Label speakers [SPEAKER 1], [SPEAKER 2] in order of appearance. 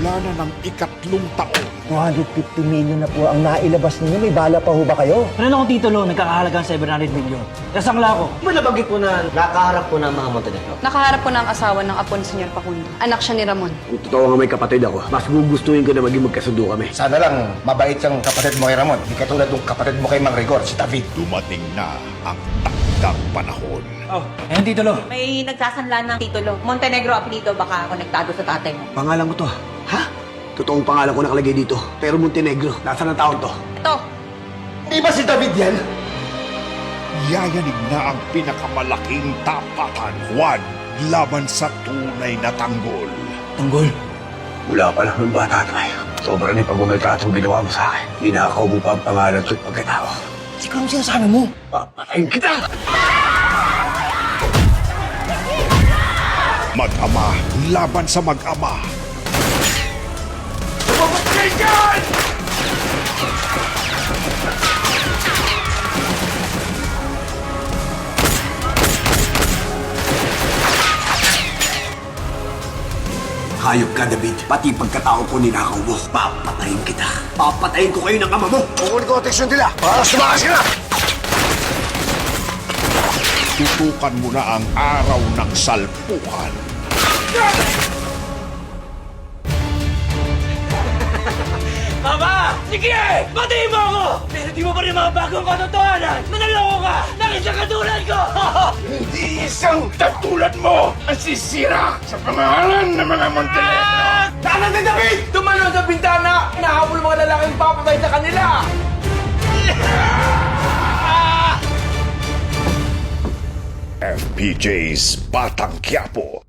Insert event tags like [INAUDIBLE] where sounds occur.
[SPEAKER 1] Nagsimula na ng ikatlong taon.
[SPEAKER 2] 250 million na po ang nailabas ninyo. May bala pa ho ba kayo?
[SPEAKER 3] Ano akong titulo, nagkakahalagang 700 million. Kasangla ko.
[SPEAKER 4] Ba nabanggit mo na nakaharap po ng mga Montenegro?
[SPEAKER 5] Nakaharap ko ng asawa ng apo ni Senyor Facundo. Anak siya ni Ramon.
[SPEAKER 6] Kung totoo nga may kapatid ako, mas gugustuhin ko na maging magkasundo kami.
[SPEAKER 7] Sana lang mabait yung kapatid mo kay Ramon. Hindi katulad ng kapatid mo kay Mang Rigor, si David.
[SPEAKER 1] Dumating na ang takdang panahon.
[SPEAKER 3] Oh, ayun titulo.
[SPEAKER 8] May nagsasanla ng titulo. Montenegro apelido, baka konektado sa tatay mo.
[SPEAKER 6] Pangalan ko to. Totoong pangalan ko nakalagay dito. Pero Montenegro, nasaan ang taon to?
[SPEAKER 8] Ito,
[SPEAKER 7] Di ba si David yan?
[SPEAKER 1] Yayanig na ang pinakamalaking tapatan. Juan laban sa tunay na tanggol.
[SPEAKER 3] Tanggol.
[SPEAKER 6] Mula pa lang ng bata tayo. Sobrang ni pagmamaltratong ginawa mo sa akin. Ninakaw mo pa ang pangalan at pagkatao.
[SPEAKER 2] Ikaw ang sinasabi mo.
[SPEAKER 6] Papatayin kita!
[SPEAKER 1] Mag-ama laban sa mag-ama.
[SPEAKER 6] Hayop ka, David. Pati pagkatao ko ninakaw mo. Papatayin kita. Papatayin ko kayo ng ama mo.
[SPEAKER 7] Kukunin ko ang teksyon nila para sumakas sila.
[SPEAKER 1] Tutukan mo na ang araw ng salpukan.
[SPEAKER 3] Papa! Sige! Patayin mo ako! Pero di mo pa rin mga bagong katotohanan! Manaloko ka! Nakit sa katulad ko! [LAUGHS]
[SPEAKER 7] Hindi isang katulad mo ang sisira sa pangalan ng mga Montenegro.
[SPEAKER 4] Tanan ni David! Tumalo sa bintana! Hinahabol mga lalaking papatay sa kanila! [LAUGHS]
[SPEAKER 1] FPJ's Batang Quiapo.